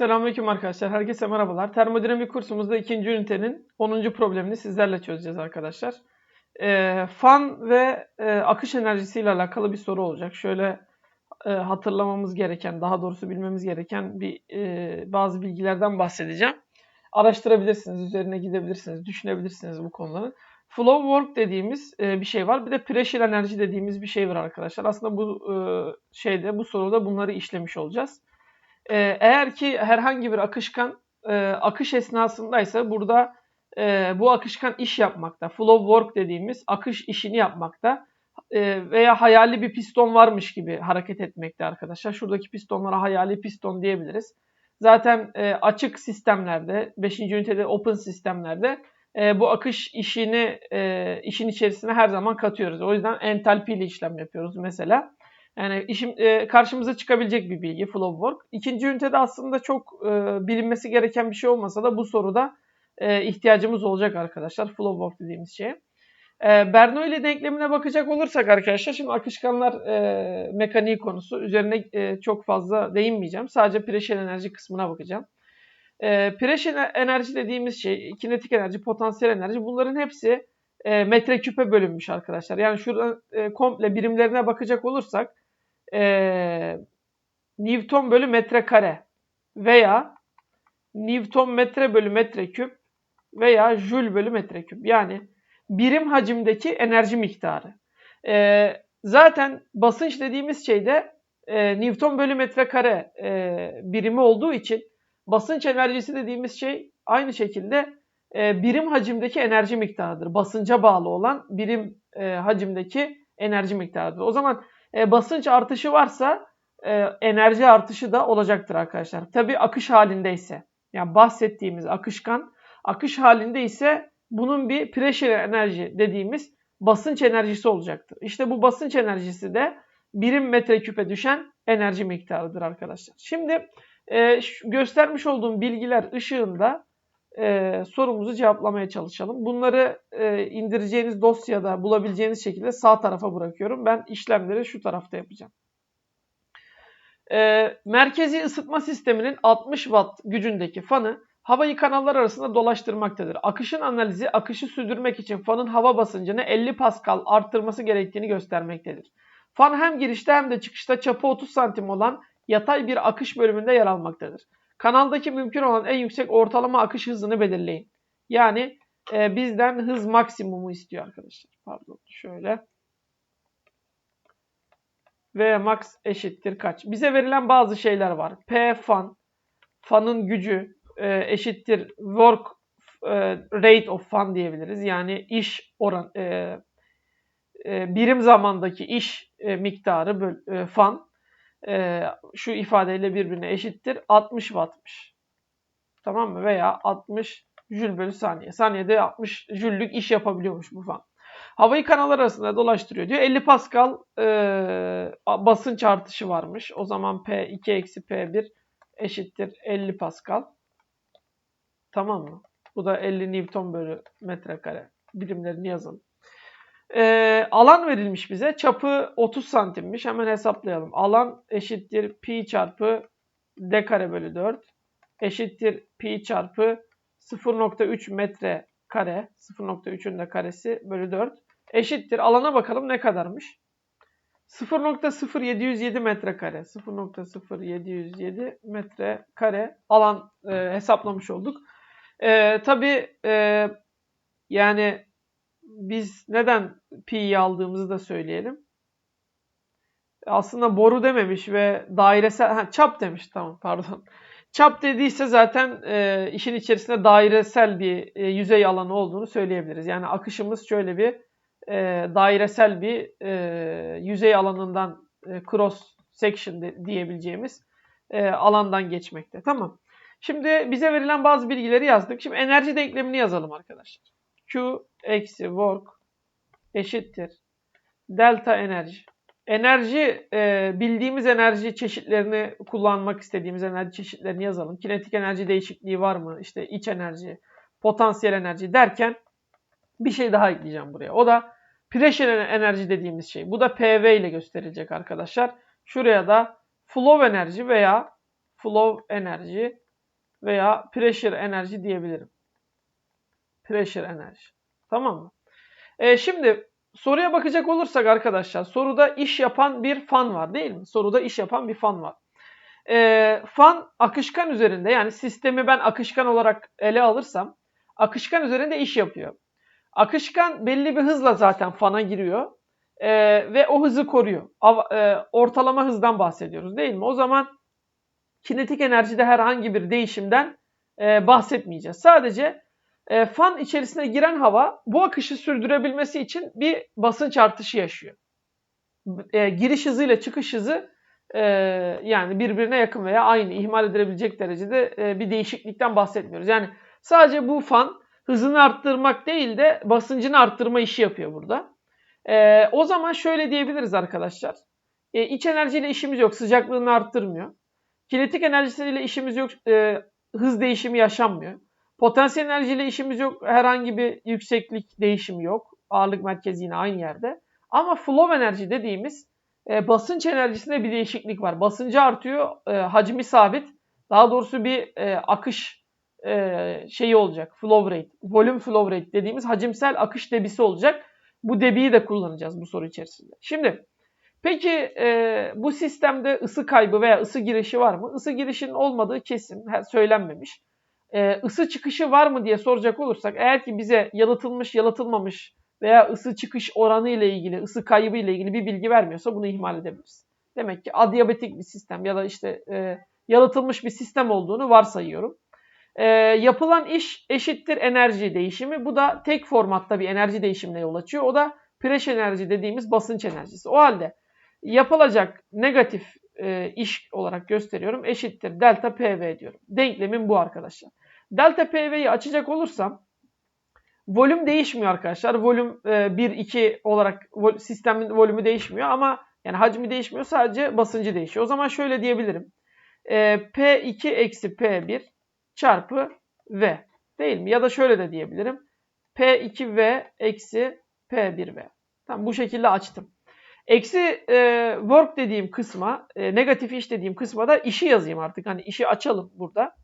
Selamünaleyküm arkadaşlar. Herkese merhabalar. Termodinamik kursumuzda ikinci ünitenin 10. problemini sizlerle çözeceğiz arkadaşlar. Ee, fan ve e, akış enerjisiyle alakalı bir soru olacak. Şöyle e, hatırlamamız gereken, daha doğrusu bilmemiz gereken bir e, bazı bilgilerden bahsedeceğim. Araştırabilirsiniz, üzerine gidebilirsiniz, düşünebilirsiniz bu konuları. Flow work dediğimiz e, bir şey var. Bir de pressure enerji dediğimiz bir şey var arkadaşlar. Aslında bu e, şeyde, bu soruda bunları işlemiş olacağız. Ee, eğer ki herhangi bir akışkan e, akış esnasındaysa burada e, bu akışkan iş yapmakta, flow work dediğimiz akış işini yapmakta e, veya hayali bir piston varmış gibi hareket etmekte arkadaşlar. Şuradaki pistonlara hayali piston diyebiliriz. Zaten e, açık sistemlerde, 5. ünitede open sistemlerde e, bu akış işini e, işin içerisine her zaman katıyoruz. O yüzden entalpi ile işlem yapıyoruz mesela. Yani işim, e, karşımıza çıkabilecek bir bilgi flow work. İkinci ünitede aslında çok e, bilinmesi gereken bir şey olmasa da bu soruda e, ihtiyacımız olacak arkadaşlar flow work dediğimiz şeye. E, Bernoulli denklemine bakacak olursak arkadaşlar şimdi akışkanlar e, mekaniği konusu üzerine e, çok fazla değinmeyeceğim. Sadece pressure enerji kısmına bakacağım. E, pressure enerji dediğimiz şey kinetik enerji, potansiyel enerji bunların hepsi e, metreküpe bölünmüş arkadaşlar. Yani şurada e, komple birimlerine bakacak olursak e, Newton bölü metrekare veya Newton metre bölü metreküp veya Joule bölü metreküp. Yani birim hacimdeki enerji miktarı. E, zaten basınç dediğimiz şeyde e, Newton bölü metrekare e, birimi olduğu için basınç enerjisi dediğimiz şey aynı şekilde e, birim hacimdeki enerji miktarıdır. Basınca bağlı olan birim e, hacimdeki enerji miktarıdır. O zaman e, basınç artışı varsa e, enerji artışı da olacaktır arkadaşlar. Tabi akış halindeyse yani bahsettiğimiz akışkan akış halinde ise bunun bir pressure enerji dediğimiz basınç enerjisi olacaktır. İşte bu basınç enerjisi de birim metreküpe düşen enerji miktarıdır arkadaşlar. Şimdi e, göstermiş olduğum bilgiler ışığında e, sorumuzu cevaplamaya çalışalım. Bunları e, indireceğiniz dosyada bulabileceğiniz şekilde sağ tarafa bırakıyorum. Ben işlemleri şu tarafta yapacağım. E, merkezi ısıtma sisteminin 60 watt gücündeki fanı havayı kanallar arasında dolaştırmaktadır. Akışın analizi akışı sürdürmek için fanın hava basıncını 50 Pascal arttırması gerektiğini göstermektedir. Fan hem girişte hem de çıkışta çapı 30 santim olan yatay bir akış bölümünde yer almaktadır. Kanaldaki mümkün olan en yüksek ortalama akış hızını belirleyin. Yani e, bizden hız maksimumu istiyor arkadaşlar. Pardon şöyle. V max eşittir kaç? Bize verilen bazı şeyler var. P fan, fanın gücü e, eşittir work e, rate of fan diyebiliriz. Yani iş oran e, e, birim zamandaki iş e, miktarı böl, e, fan e, şu ifadeyle birbirine eşittir. 60 wattmış. Tamam mı? Veya 60 jül bölü saniye. Saniyede 60 jüllük iş yapabiliyormuş bu fan. Havayı kanallar arasında dolaştırıyor diyor. 50 Pascal e, basınç artışı varmış. O zaman P2 eksi P1 eşittir 50 Pascal. Tamam mı? Bu da 50 Newton bölü metrekare. Birimlerini yazalım. E, alan verilmiş bize. Çapı 30 santimmiş. Hemen hesaplayalım. Alan eşittir pi çarpı d kare bölü 4 eşittir pi çarpı 0.3 metre kare 0.3'ün de karesi bölü 4 eşittir. Alana bakalım ne kadarmış. 0.0707 metre kare 0.0707 metre kare alan e, hesaplamış olduk. E, Tabi e, yani biz neden pi'yi aldığımızı da söyleyelim. Aslında boru dememiş ve dairesel, ha, çap demiş tamam pardon. Çap dediyse zaten e, işin içerisinde dairesel bir e, yüzey alanı olduğunu söyleyebiliriz. Yani akışımız şöyle bir e, dairesel bir e, yüzey alanından e, cross section de, diyebileceğimiz e, alandan geçmekte. Tamam. Şimdi bize verilen bazı bilgileri yazdık. Şimdi enerji denklemini yazalım arkadaşlar. Q eksi work eşittir delta enerji. Enerji e, bildiğimiz enerji çeşitlerini kullanmak istediğimiz enerji çeşitlerini yazalım. Kinetik enerji değişikliği var mı? İşte iç enerji, potansiyel enerji derken bir şey daha ekleyeceğim buraya. O da pressure enerji dediğimiz şey. Bu da PV ile gösterilecek arkadaşlar. Şuraya da flow enerji veya flow enerji veya pressure enerji diyebilirim. Pressure enerji. Tamam mı? E, şimdi soruya bakacak olursak arkadaşlar soruda iş yapan bir fan var değil mi? Soruda iş yapan bir fan var. E, fan akışkan üzerinde yani sistemi ben akışkan olarak ele alırsam akışkan üzerinde iş yapıyor. Akışkan belli bir hızla zaten fana giriyor e, ve o hızı koruyor. Av, e, ortalama hızdan bahsediyoruz değil mi? O zaman kinetik enerjide herhangi bir değişimden e, bahsetmeyeceğiz. Sadece e, fan içerisine giren hava bu akışı sürdürebilmesi için bir basınç artışı yaşıyor. E, giriş hızıyla çıkış hızı e, yani birbirine yakın veya aynı ihmal edilebilecek derecede e, bir değişiklikten bahsetmiyoruz. Yani sadece bu fan hızını arttırmak değil de basıncını arttırma işi yapıyor burada. E, o zaman şöyle diyebiliriz arkadaşlar. E, iç enerjiyle işimiz yok. Sıcaklığını arttırmıyor. Kinetik enerjisiyle işimiz yok. E, hız değişimi yaşanmıyor. Potansiyel enerjiyle işimiz yok. Herhangi bir yükseklik değişimi yok. Ağırlık merkezi yine aynı yerde. Ama flow enerji dediğimiz e, basınç enerjisinde bir değişiklik var. Basıncı artıyor, e, hacmi sabit. Daha doğrusu bir e, akış e, şeyi olacak. Flow rate, volume flow rate dediğimiz hacimsel akış debisi olacak. Bu debiyi de kullanacağız bu soru içerisinde. Şimdi peki e, bu sistemde ısı kaybı veya ısı girişi var mı? Isı girişinin olmadığı kesin, söylenmemiş. E, ısı çıkışı var mı diye soracak olursak eğer ki bize yalıtılmış, yalıtılmamış veya ısı çıkış oranı ile ilgili, ısı kaybı ile ilgili bir bilgi vermiyorsa bunu ihmal edebiliriz. Demek ki adiabatik bir sistem ya da işte e, yalıtılmış bir sistem olduğunu varsayıyorum. E, yapılan iş eşittir enerji değişimi. Bu da tek formatta bir enerji değişimine yol açıyor. O da pressure enerji dediğimiz basınç enerjisi. O halde yapılacak negatif e, iş olarak gösteriyorum. Eşittir delta PV diyorum. Denklemin bu arkadaşlar. Delta PV'yi açacak olursam volüm değişmiyor arkadaşlar. Volüm e, 1 2 olarak vol, sistemin volümü değişmiyor ama yani hacmi değişmiyor. Sadece basıncı değişiyor. O zaman şöyle diyebilirim. E, P2 eksi P1 çarpı V değil mi? Ya da şöyle de diyebilirim. P2V eksi P1V. Tamam bu şekilde açtım. Eksi e, work dediğim kısma, e, negatif iş dediğim kısma da işi yazayım artık. Hani işi açalım burada.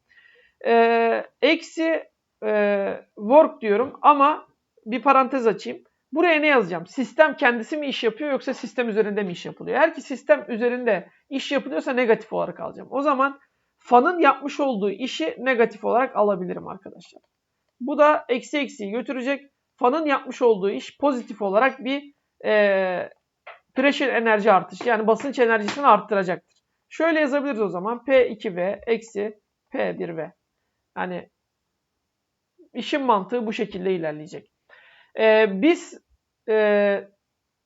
E, eksi e, work diyorum ama bir parantez açayım. Buraya ne yazacağım? Sistem kendisi mi iş yapıyor yoksa sistem üzerinde mi iş yapılıyor? Eğer ki sistem üzerinde iş yapılıyorsa negatif olarak alacağım. O zaman fanın yapmış olduğu işi negatif olarak alabilirim arkadaşlar. Bu da eksi eksiyi götürecek. Fanın yapmış olduğu iş pozitif olarak bir e, pressure enerji artışı yani basınç enerjisini arttıracaktır. Şöyle yazabiliriz o zaman P2V eksi P1V. Yani işin mantığı bu şekilde ilerleyecek. Ee, biz e,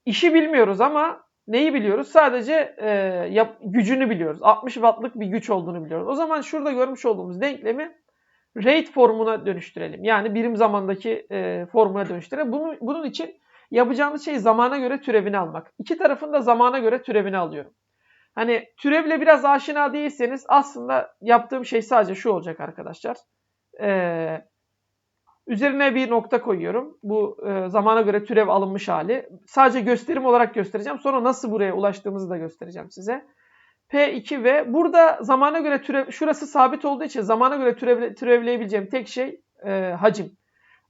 işi bilmiyoruz ama neyi biliyoruz? Sadece e, yap, gücünü biliyoruz. 60 wattlık bir güç olduğunu biliyoruz. O zaman şurada görmüş olduğumuz denklemi rate formuna dönüştürelim. Yani birim zamandaki e, formuna dönüştürelim. Bunu, bunun için yapacağımız şey zamana göre türevini almak. İki tarafın da zamana göre türevini alıyorum. Hani türevle biraz aşina değilseniz aslında yaptığım şey sadece şu olacak arkadaşlar. Ee, üzerine bir nokta koyuyorum. Bu e, zamana göre türev alınmış hali. Sadece gösterim olarak göstereceğim. Sonra nasıl buraya ulaştığımızı da göstereceğim size. P2 ve burada zamana göre türev, şurası sabit olduğu için zamana göre türev, türevleyebileceğim tek şey e, hacim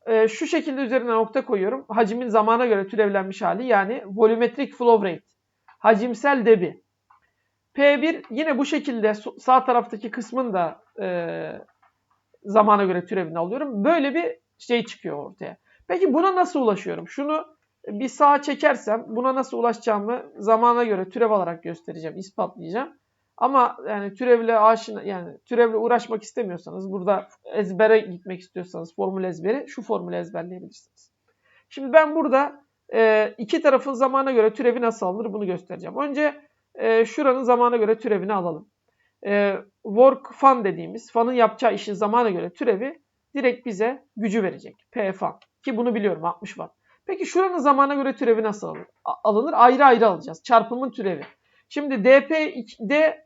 e, şu şekilde üzerine nokta koyuyorum. Hacimin zamana göre türevlenmiş hali yani volumetric flow rate. Hacimsel debi. P1 yine bu şekilde sağ taraftaki kısmın da e, zamana göre türevini alıyorum. Böyle bir şey çıkıyor ortaya. Peki buna nasıl ulaşıyorum? Şunu bir sağa çekersem buna nasıl ulaşacağımı zamana göre türev alarak göstereceğim, ispatlayacağım. Ama yani türevle aşina yani türevle uğraşmak istemiyorsanız burada ezbere gitmek istiyorsanız formül ezberi şu formülü ezberleyebilirsiniz. Şimdi ben burada e, iki tarafın zamana göre türevi nasıl alınır bunu göstereceğim. Önce e, şuranın zamana göre türevini alalım. E, work fan dediğimiz fanın yapacağı işin zamana göre türevi direkt bize gücü verecek. P fan ki bunu biliyorum 60 watt. Peki şuranın zamana göre türevi nasıl alınır? alınır? Ayrı ayrı alacağız. Çarpımın türevi. Şimdi dp d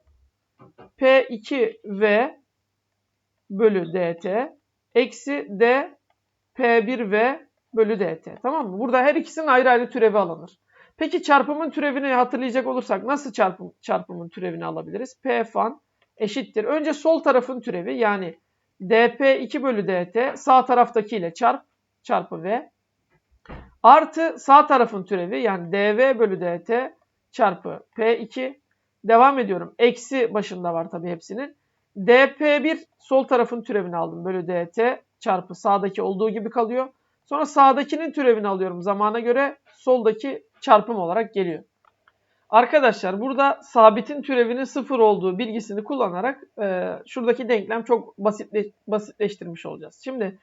P2V bölü dt eksi d P1V bölü dt. Tamam mı? Burada her ikisinin ayrı ayrı türevi alınır. Peki çarpımın türevini hatırlayacak olursak nasıl çarpım, çarpımın türevini alabiliriz? P fan eşittir. Önce sol tarafın türevi yani dp 2 bölü dt sağ taraftakiyle çarp çarpı v artı sağ tarafın türevi yani dv bölü dt çarpı p2 devam ediyorum. Eksi başında var tabii hepsinin. dp1 sol tarafın türevini aldım bölü dt çarpı sağdaki olduğu gibi kalıyor. Sonra sağdakinin türevini alıyorum zamana göre soldaki çarpım olarak geliyor. Arkadaşlar burada sabitin türevinin sıfır olduğu bilgisini kullanarak e, şuradaki denklem çok basitle, basitleştirmiş olacağız. Şimdi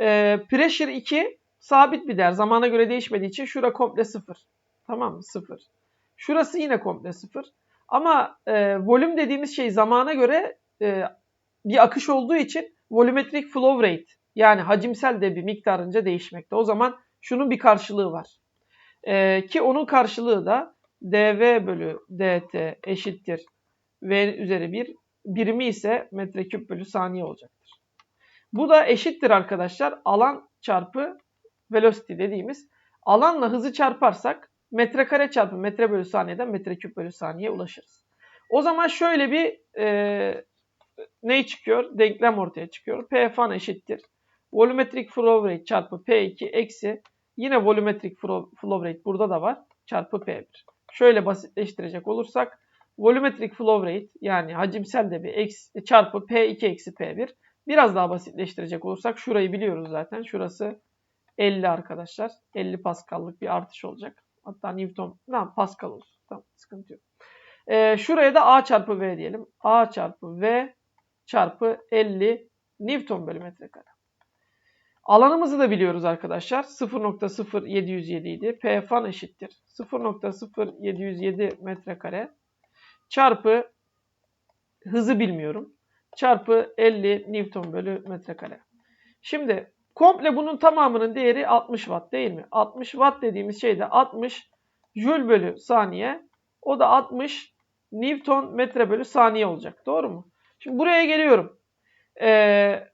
e, pressure 2 sabit bir değer. Zamana göre değişmediği için şura komple sıfır. Tamam mı? Sıfır. Şurası yine komple sıfır. Ama e, volüm dediğimiz şey zamana göre e, bir akış olduğu için volumetric flow rate yani hacimsel de bir miktarınca değişmekte. O zaman şunun bir karşılığı var. E, ki onun karşılığı da dv bölü dt eşittir v üzeri 1 birimi ise metreküp bölü saniye olacaktır. Bu da eşittir arkadaşlar alan çarpı velocity dediğimiz alanla hızı çarparsak metrekare çarpı metre bölü saniyeden metreküp bölü saniye ulaşırız. O zaman şöyle bir e, ne çıkıyor? Denklem ortaya çıkıyor. P fan eşittir. Volumetric flow rate çarpı P2 eksi yine volumetric flow rate burada da var çarpı P1. Şöyle basitleştirecek olursak volumetric flow rate yani hacimsel de bir eksi, çarpı P2 eksi P1. Biraz daha basitleştirecek olursak şurayı biliyoruz zaten. Şurası 50 arkadaşlar. 50 Pascal'lık bir artış olacak. Hatta Newton, ne Pascal olsun. Tamam sıkıntı yok. Ee, şuraya da A çarpı V diyelim. A çarpı V çarpı 50 Newton bölü metrekare. Alanımızı da biliyoruz arkadaşlar. 0.0707 idi. P fan eşittir. 0.0707 metrekare çarpı hızı bilmiyorum. Çarpı 50 Newton bölü metrekare. Şimdi komple bunun tamamının değeri 60 watt değil mi? 60 watt dediğimiz şey de 60 Joule bölü saniye. O da 60 Newton metre bölü saniye olacak. Doğru mu? Şimdi buraya geliyorum. Ee,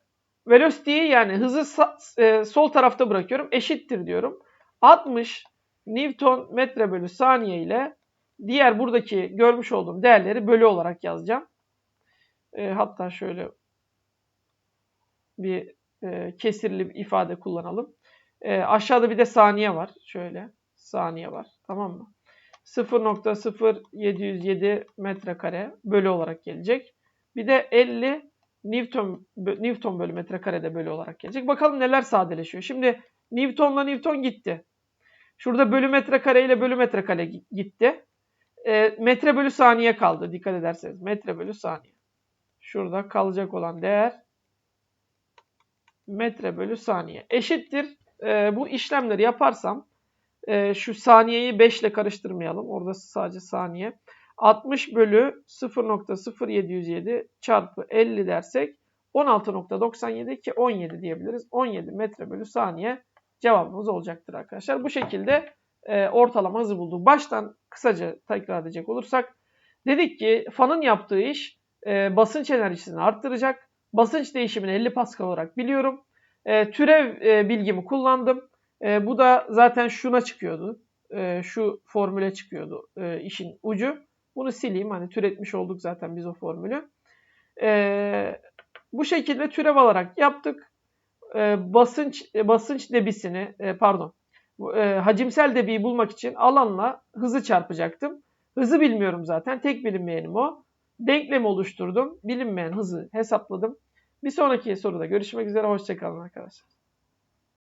velocity'yi yani hızı e, sol tarafta bırakıyorum. Eşittir diyorum. 60 Newton metre bölü saniye ile diğer buradaki görmüş olduğum değerleri bölü olarak yazacağım. E, hatta şöyle bir e, kesirli bir ifade kullanalım. E, aşağıda bir de saniye var. Şöyle saniye var. Tamam mı? 0.0707 metrekare bölü olarak gelecek. Bir de 50 Newton, Newton bölü metrekarede bölü olarak gelecek. Bakalım neler sadeleşiyor. Şimdi Newton'la Newton gitti. Şurada bölü metrekare ile bölü metrekare gitti. E, metre bölü saniye kaldı dikkat ederseniz. Metre bölü saniye. Şurada kalacak olan değer metre bölü saniye. Eşittir. E, bu işlemleri yaparsam e, şu saniyeyi 5 ile karıştırmayalım. Orada sadece saniye. 60 bölü 0.0707 çarpı 50 dersek 16.97 ki 17 diyebiliriz. 17 metre bölü saniye cevabımız olacaktır arkadaşlar. Bu şekilde e, ortalama hızı bulduk. Baştan kısaca tekrar edecek olursak dedik ki fanın yaptığı iş e, basınç enerjisini arttıracak. Basınç değişimini 50 Pascal olarak biliyorum. E, türev e, bilgimi kullandım. E, bu da zaten şuna çıkıyordu. E, şu formüle çıkıyordu e, işin ucu. Bunu sileyim. Hani türetmiş olduk zaten biz o formülü. E, bu şekilde türev alarak yaptık. E, basınç e, basınç debisini e, pardon e, hacimsel debiyi bulmak için alanla hızı çarpacaktım. Hızı bilmiyorum zaten. Tek bilinmeyenim o. Denklemi oluşturdum. Bilinmeyen hızı hesapladım. Bir sonraki soruda görüşmek üzere. Hoşçakalın arkadaşlar.